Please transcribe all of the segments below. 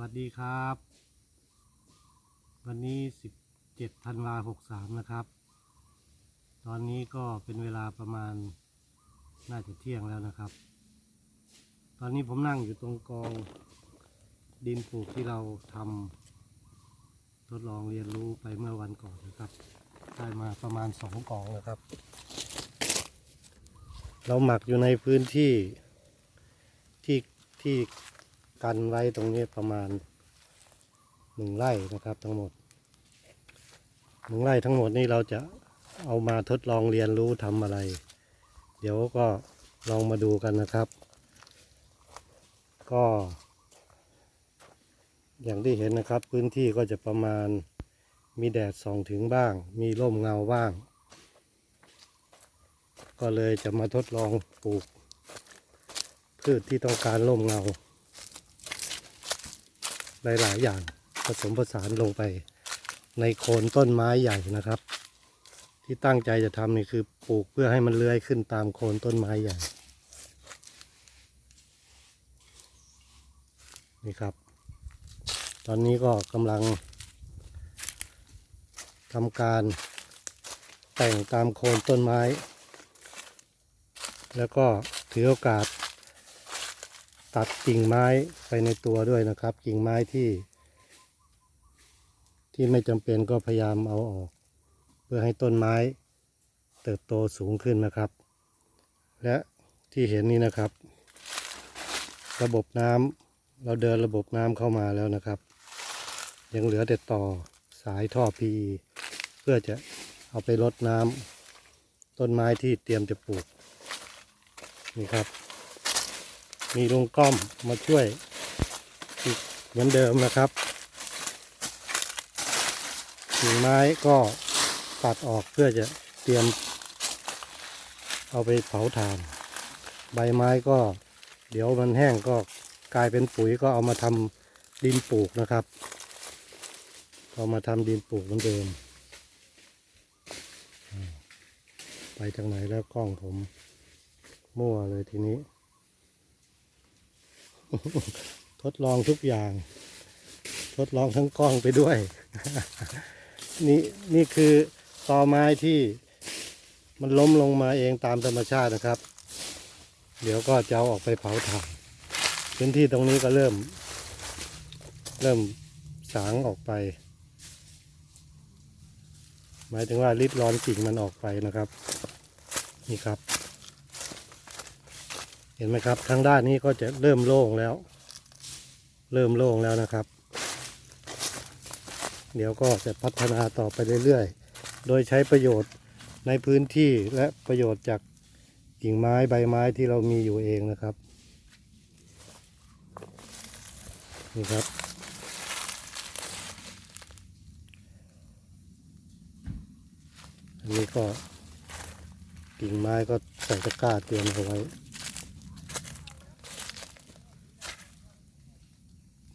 วัสดีครับ วันนี้ 17ธันวา63 นะครับ ตอนนี้ก็เป็นเวลาประมาณน่าจะเที่ยงแล้วนะครับ ตอนนี้ผมนั่งอยู่ตรงกองดินปลูกที่เราทำทดลองเรียนรู้ไปเมื่อวันก่อนนะครับ ได้มาประมาณสองกองนะครับ เราหมักอยู่ในพื้นที่ที่ที่ กันไว้ตรงนี้ประมาณหนึ่งไร่นะครับทั้งหมดหนึ่งไร่ทั้งหมดนี่เราจะเอามาทดลองเรียนรู้ทำอะไร เดี๋ยวก็ลองมาดูกันนะครับ ก็ อย่างที่เห็นนะครับพื้นที่ก็จะประมาณมีแดดส่องถึงบ้าง มีร่มเงาบ้าง ก็เลยจะมาทดลองปลูกพืชที่ต้องการร่มเงา หลายๆอย่างผสมผสานลงไป ในโคนต้นไม้ใหญ่นะครับ ที่ตั้งใจจะทำนี่คือปลูกเพื่อให้มันเลื้อยขึ้นตามโคนต้นไม้ใหญ่นี่ครับ ตอนนี้ก็กำลังทำการแต่งตามโคนต้นไม้ แล้วก็ถือโอกาส ตัดกิ่งไม้ไปในตัวด้วยนะครับ กิ่งไม้ที่ ที่ไม่จำเป็นก็พยายามเอาออก เพื่อให้ต้นไม้เติบโตสูงขึ้นนะครับ และที่เห็นนี้นะครับ ระบบน้ำเราเดินระบบน้ำเข้ามาแล้วนะครับ ยังเหลือแต่ต่อสายท่อพีเพื่อจะเอาไปรดน้ำต้นไม้ที่เตรียมจะปลูกนี่ครับ มีลุงก้อมมาช่วยอีกเหมือนเดิมนะครับกิ่งไม้ก็ตัดออกเพื่อจะเตรียม เอาไปเผาถ่าน ใบไม้ก็เดี๋ยวมันแห้งก็กลายเป็นปุ๋ยก็เอามาทำดินปลูกนะครับเอามาทำดินปลูกเหมือนเดิมไปทางไหนแล้วกล้องผม มั่วเลยทีนี้ ทดลองทุกอย่าง ทดลองทั้งกล้องไปด้วย นี่นี่คือตอไม้ที่มันล้มลงมาเองตามธรรมชาตินะครับ เดี๋ยวก็จะเอาออกไปเผาถ่านพื้นที่ตรงนี้ก็เริ่ม เริ่มสางออกไป หมายถึงว่าริดร้อนกิ่งมันออกไปนะครับ นี่ครับ เห็นไหมครับทางด้านนี้ก็จะเริ่มโล่งแล้ว เริ่มโล่งแล้วนะครับ เดี๋ยวก็จะพัฒนาต่อไปเรื่อยๆ โดยใช้ประโยชน์ในพื้นที่และประโยชน์จากกิ่งไม้ใบไม้ที่เรามีอยู่เองนะครับนี่ครับ อันนี้ก็กิ่งไม้ก็ใส่ตะกร้าเตรียมเอาไว้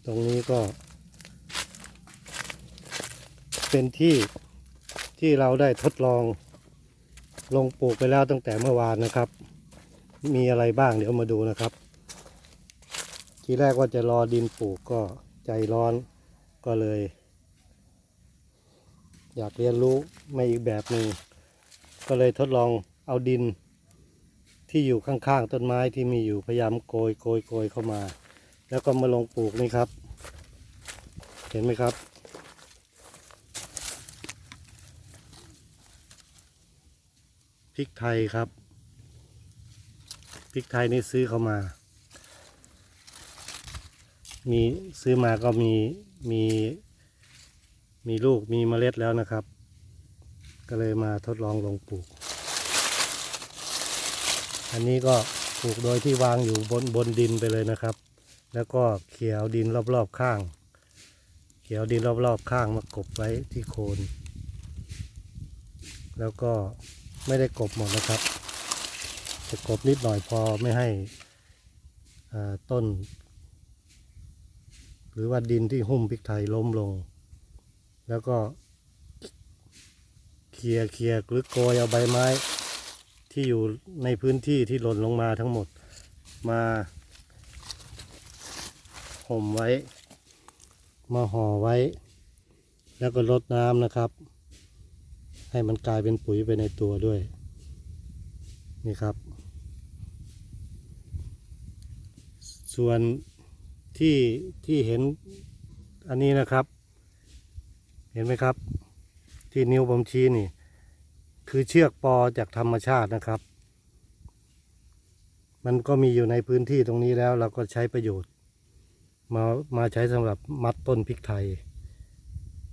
รงนี้ก็ เป็นที่ที่เราได้ทดลองลงปลูกไปแล้วตั้งแต่เมื่อวานนะครับ มีอะไรบ้างเดี๋ยวมาดูนะครับ ทีแรกว่าจะรอดินปลูกก็ใจร้อนก็เลย อยากเรียนรู้ในอีกแบบหนึ่งก็เลยทดลองเอาดินที่อยู่ข้างๆต้นไม้ที่มีอยู่พยายามโกยโกยโกยเข้ามา แล้วก็มาลงปลูกนี่ครับ เห็นไหมครับ พริกไทยครับ พริกไทยนี่ซื้อเข้ามา มีซื้อมาก็มีมีมีลูกมีเมล็ดแล้วนะครับ ก็เลยมาทดลองลงปลูก อันนี้ก็ปลูกโดยที่วางอยู่บนบนดินไปเลยนะครับ แล้วก็เขี่ยเอาดินรอบๆข้าง ขี่ยเอาดินรอบๆข้างมากบไว้ที่โคน แล้วก็ไม่ได้กบหมดนะครับจะกบนิดหน่อยพอไม่ให้ต้น หรือว่าดินที่หุ้มพริกไทยล้มลง แล้วก็เคลียร์เคลียร์หรือโกยเอาใบไม้ ที่อยู่ในพื้นที่ที่หล่นลงมาทั้งหมดมาห่มไว้ มาห่อไว้ แล้วก็รดน้ำนะครับ ให้มันกลายเป็นปุ๋ยไปในตัวด้วย นี่ครับ ส่วนที่ที่เห็นอันนี้นะครับ เห็นไหมครับ ที่นิ้วผมชี้นี่ คือเชือกปอจากธรรมชาตินะครับ มันก็มีอยู่ในพื้นที่ตรงนี้แล้วเราก็ใช้ประโยชน์ มามาใช้สำหรับมัดต้นพริกไทย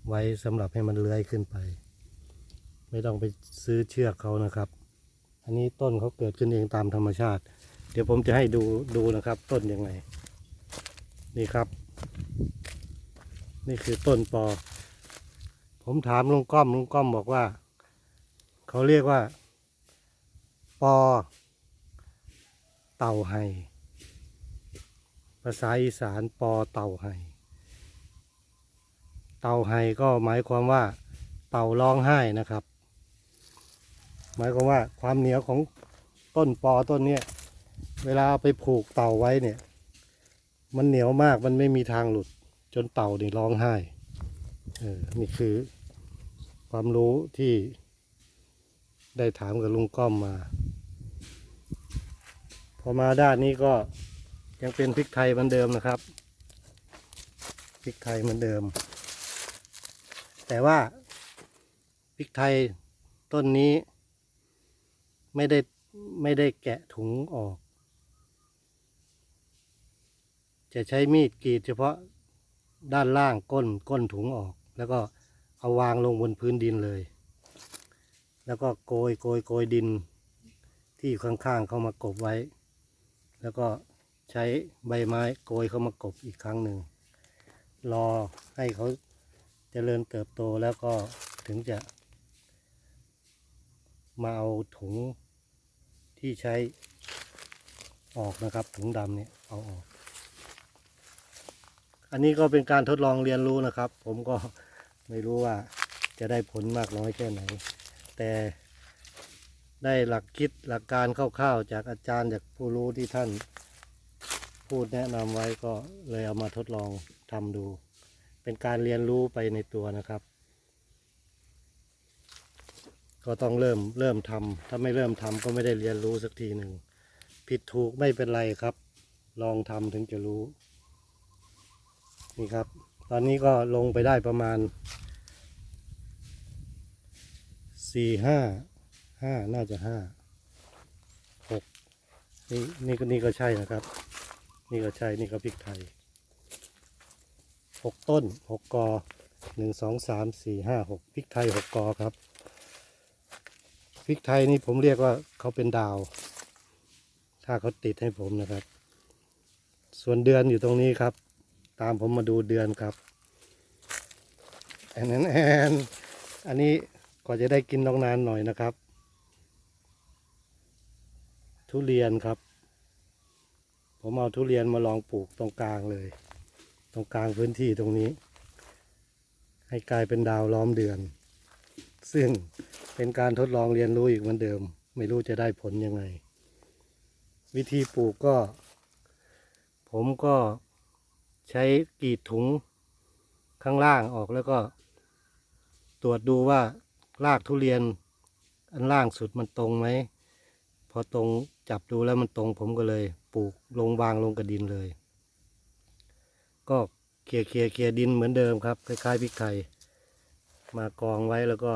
ไว้สำหรับให้มันเลื้อยขึ้นไป ไม่ต้องไปซื้อเชือกเขานะครับ อันนี้ต้นเขาเกิดขึ้นเองตามธรรมชาติ เดี๋ยวผมจะให้ดูดูนะครับ ต้นยังไง นี่ครับ นี่คือต้นปอ ผมถามลุงก้อมลุงก้อมบอกว่า เขาเรียกว่า ปอ เต่าไห่ ภาษาอีสานปอเต่าไห่เต่าไห่ก็หมายความว่า เต่าร้องไห้นะครับ หมายความว่าความเหนียวของต้นปอต้นเนี้ยเวลาเอาไปผูกเต่าไว้เนี่ย มันเหนียวมากมันไม่มีทางหลุด จนเต่านี่ร้องไห้เออนี่คือความรู้ที่ได้ถามกับลุงก้อมมา พอมาด้านนี้ก็ ยังเป็นพริกไทยเหมือนเดิมนะครับพริกไทยเหมือนเดิม แต่ว่าพริกไทยต้นนี้ ไม่ได้ไม่ได้แกะถุงออก จะใช้มีดกรีดเฉพาะด้านล่างก้นก้นถุงออก แล้วก็เอาวางลงบนพื้นดินเลย แล้วก็โกยโกยโกยดิน ที่อยู่ข้างๆเข้ามากบไว้ แล้วก็ ใช้ใบไม้โกยเข้ามากบอีกครั้งหนึ่ง รอให้เขาเจริญเติบโตแล้วก็ถึงจะ มาเอาถุงที่ใช้ออกนะครับถุงดำเนี่ยเอาออก อันนี้ก็เป็นการทดลองเรียนรู้นะครับ ผมก็ไม่รู้ว่าจะได้ผลมากน้อยแค่ไหน แต่ได้หลักคิดหลักการคร่าวๆ จากอาจารย์จากผู้รู้ที่ท่าน พูดแนะนำไว้ก็เลยเอามาทดลองทำดู เป็นการเรียนรู้ไปในตัวนะครับ ก็ต้องเริ่มเริ่มทำถ้าไม่เริ่มทำก็ไม่ได้เรียนรู้สักทีหนึ่งผิดถูกไม่เป็นไรครับ ลองทำถึงจะรู้ นี่ครับ ตอนนี้ก็ลงไปได้ประมาณสี่ห้าห้าน่าจะห้าหกนี่นี่ก็นี่ก็ใช่นะครับ นี่ก็ใช่นี่ก็พริกไทยหกต้นหกกอหนึ่งสองสามสี่ห้าหกพริกไทยหกกอครับพริกไทยนี่ผมเรียกว่าเขาเป็นดาว ถ้าเขาติดให้ผมนะครับ ส่วนเดือนอยู่ตรงนี้ครับ ตามผมมาดูเดือนครับแอนแอนแอนอันนี้กว่าจะได้กินต้องนานหน่อยนะครับ ทุเรียนครับ ผมเอาทุเรียนมาลองปลูกตรงกลางเลย ตรงกลางพื้นที่ตรงนี้ ให้กลายเป็นดาวล้อมเดือน ซึ่งเป็นการทดลองเรียนรู้อีกเหมือนเดิม ไม่รู้จะได้ผลยังไง วิธีปลูกก็ ผมก็ใช้กรีดถุงข้างล่างออกแล้วก็ ตรวจดูว่ารากทุเรียนอันล่างสุดมันตรงไหมพอตรงจับดูแล้วมันตรงผมก็เลย ปลูกลงวางลงกับดินเลย ก็เคลียร์เคลียร์เคลียร์ดินเหมือนเดิมครับคล้ายๆพริกไทยมากองไว้แล้วก็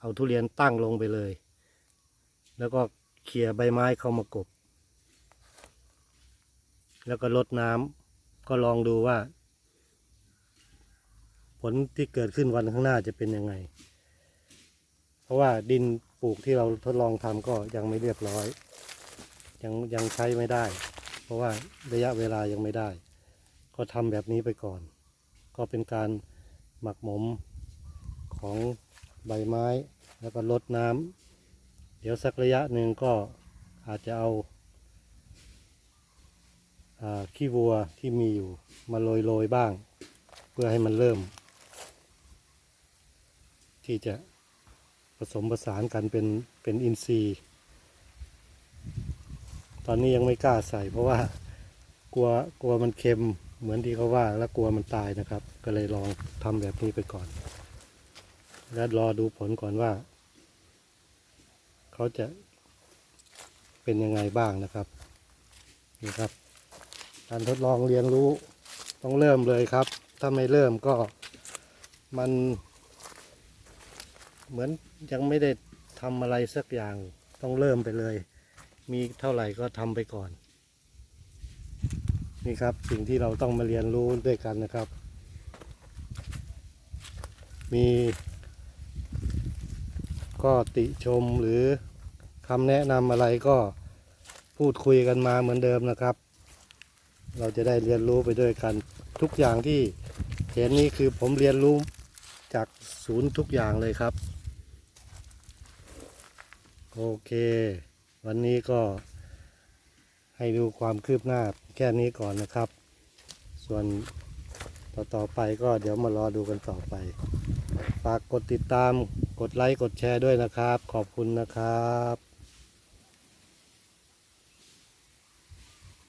เอาทุเรียนตั้งลงไปเลย แล้วก็เคลียร์ใบไม้เข้ามากบ แล้วก็ลดน้ำก็ลองดูว่า ผลที่เกิดขึ้นวันข้างหน้าจะเป็นยังไง เพราะว่าดินปลูกที่เราทดลองทำก็ยังไม่เรียบร้อย ยังยังใช้ไม่ได้ เพราะว่าระยะเวลายังไม่ได้ ก็ทำแบบนี้ไปก่อน ก็เป็นการหมักหมมของใบไม้ แล้วก็ลดน้ำเดี๋ยวสักระยะหนึ่งก็อาจจะเอาอาขี้วัวที่มีอยู่มาโรยโรยๆบ้าง เพื่อให้มันเริ่ม ที่จะผสมผสานกันเป็นเป็นอินทรีย์ ตอนนี้ยังไม่กล้าใส่ เพราะว่ากลัวกลัวมันเค็มเหมือนที่เขาว่า แล้วกลัวมันตายนะครับ ก็เลยลองทำแบบนี้ไปก่อน แล้วรอดูผลก่อนว่า เขาจะเป็นยังไงบ้างนะครับนี่ครับ การทดลองเรียนรู้ต้องเริ่มเลยครับ ถ้าไม่เริ่มก็มัน เหมือนยังไม่ได้ทำอะไรสักอย่างต้องเริ่มไปเลย มีเท่าไหร่ก็ทำไปก่อน นี่ครับสิ่งที่เราต้องมาเรียนรู้ด้วยกันนะครับ มีก็ติชมหรือคำแนะนำอะไรก็พูดคุยกันมาเหมือนเดิมนะครับ เราจะได้เรียนรู้ไปด้วยกัน ทุกอย่างที่เห็นนี่คือผมเรียนรู้จากศูนย์ทุกอย่างเลยครับ โอเค วันนี้ก็ให้ดูความคืบหน้าแค่นี้ก่อนนะครับ ส่วนต่อต่อไปก็เดี๋ยวมารอดูกันต่อไปฝากกดติดตามกดไลค์กดแชร์ด้วยนะครับ ขอบคุณนะครับ